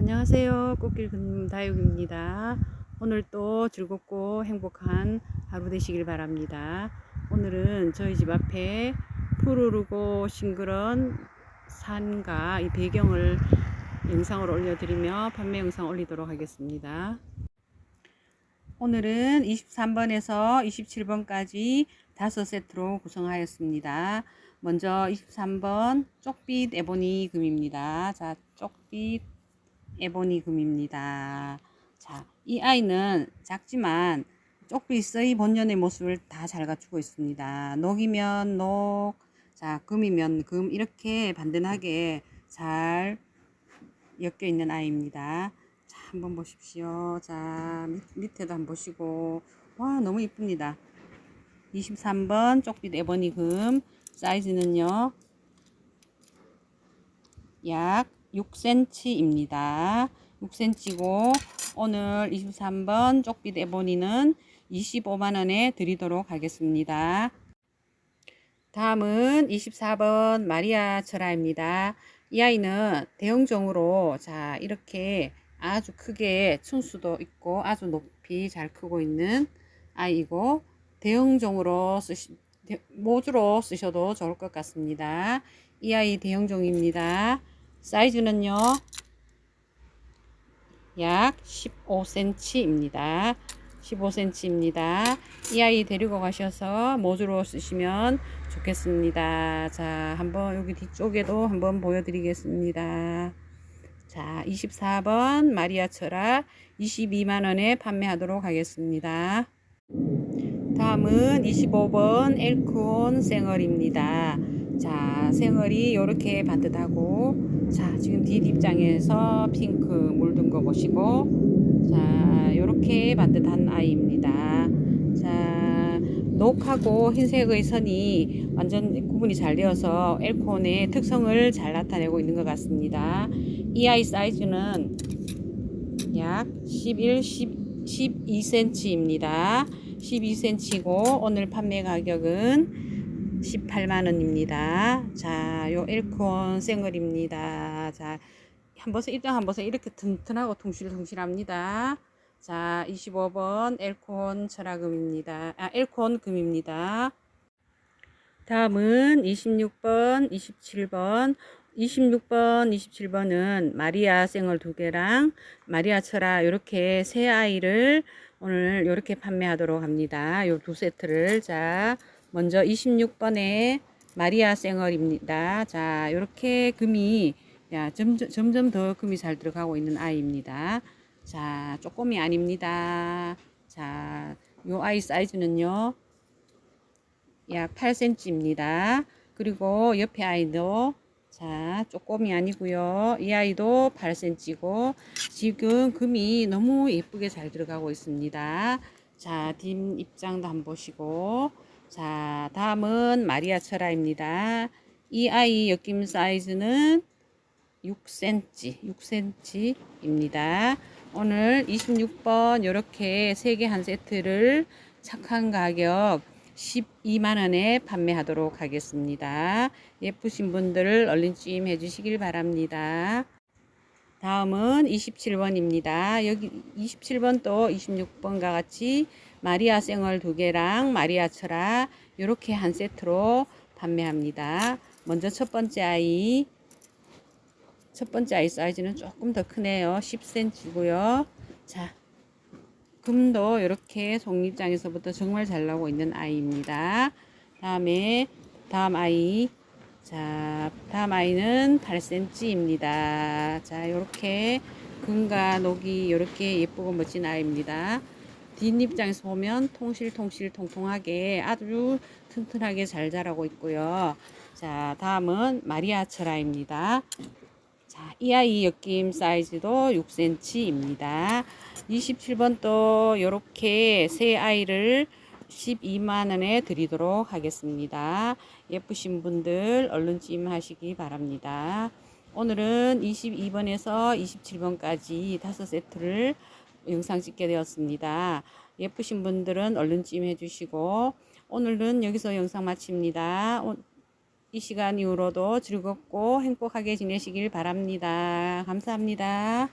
안녕하세요. 꽃길 금다육입니다. 오늘 또 즐겁고 행복한 하루 되시길 바랍니다. 오늘은 저희 집 앞에 푸르르고 싱그런 산과 이 배경을 영상으로 올려드리며 판매 영상 올리도록 하겠습니다. 오늘은 23번에서 27번까지 다섯 세트로 구성하였습니다. 먼저 23번 쪽빛 에보니 금입니다. 자, 쪽빛 에보니 금입니다. 자, 이 아이는 작지만 쪽빛의 본연의 모습을 다 잘 갖추고 있습니다. 녹이면 녹, 자, 금이면 금 이렇게 반듯하게 잘 엮여 있는 아이입니다. 자, 한번 보십시오. 자, 밑, 밑에도 한번 보시고 와, 너무 이쁩니다. 23번 쪽빛 에보니 금 사이즈는요. 약 6cm입니다. 6cm고 오늘 23번 쪽빛 에보니는 25만원에 드리도록 하겠습니다. 다음은 24번 마리아 철아입니다. 이 아이는 대형종으로 자 이렇게 아주 크게 층수도 있고 아주 높이 잘 크고 있는 아이고 대형종으로 쓰시 모주로 쓰셔도 좋을 것 같습니다. 이 아이 대형종입니다. 사이즈는요 약 15cm입니다. 15cm입니다. 이 아이 데리고 가셔서 모주로 쓰시면 좋겠습니다. 자, 한번 여기 뒤쪽에도 한번 보여드리겠습니다. 자, 24번 마리아 철아 22만원에 판매하도록 하겠습니다. 다음은 25번 엘콘 생얼입니다. 자, 생얼이 이렇게 반듯하고, 자, 지금 뒷 입장에서 핑크 물든 거 보시고, 자, 이렇게 반듯한 아이입니다. 자, 녹하고 흰색의 선이 완전 구분이 잘 되어서 엘콘의 특성을 잘 나타내고 있는 것 같습니다. 이 아이 사이즈는 약 11, 10, 12cm입니다. 12cm고 오늘 판매 가격은 18만원입니다. 자, 요 엘콘 생얼입니다. 자, 한 번에 일단 한 번에 이렇게 튼튼하고 퉁실퉁실합니다. 자, 25번 엘콘 철화금입니다. 아, 엘콘 금입니다. 다음은 26번, 27번, 26번, 27번은 마리아 생얼 두 개랑 마리아 철아 이렇게 세 아이를 오늘 이렇게 판매하도록 합니다. 요 두 세트를 자 먼저 26번에 마리아 생얼입니다. 자 이렇게 금이 야, 점점, 점점 더 금이 잘 들어가고 있는 아이입니다. 자 조금이 아닙니다. 자요 아이 사이즈는요 약 8cm입니다. 그리고 옆에 아이도 자, 조금이 아니고요. 이 아이도 8cm고 지금 금이 너무 예쁘게 잘 들어가고 있습니다. 자, 뒷 입장도 한번 보시고 자, 다음은 마리아 철아입니다. 이 아이 엮임 사이즈는 6cm, 6cm입니다. 오늘 26번 이렇게 3개 한 세트를 착한 가격 12만원에 판매하도록 하겠습니다. 예쁘신 분들 얼른 찜 해주시길 바랍니다. 다음은 27번입니다. 여기 27번 또 26번과 같이 마리아 생얼 두 개랑 마리아 철아 이렇게 한 세트로 판매합니다. 먼저 첫 번째 아이 첫 번째 아이 사이즈는 조금 더 크네요. 10cm고요. 자, 금도 이렇게 속립장에서부터 정말 잘 나오고 있는 아이입니다. 다음에 다음 아이 자 다음 아이는 8cm입니다. 자 이렇게 금과 녹이 이렇게 예쁘고 멋진 아이입니다. 뒷입장에서 보면 통실통실 통통하게 아주 튼튼하게 잘 자라고 있고요. 자 다음은 마리아 철아입니다. 자, 이 아이 엮임 사이즈도 6cm입니다. 27번 또 이렇게 새 아이를 12만원에 드리도록 하겠습니다. 예쁘신 분들 얼른 찜 하시기 바랍니다. 오늘은 22번에서 27번까지 다섯 세트를 영상 찍게 되었습니다. 예쁘신 분들은 얼른 찜 해 주시고 오늘은 여기서 영상 마칩니다. 오- 이 시간 이후로도 즐겁고 행복하게 지내시길 바랍니다. 감사합니다.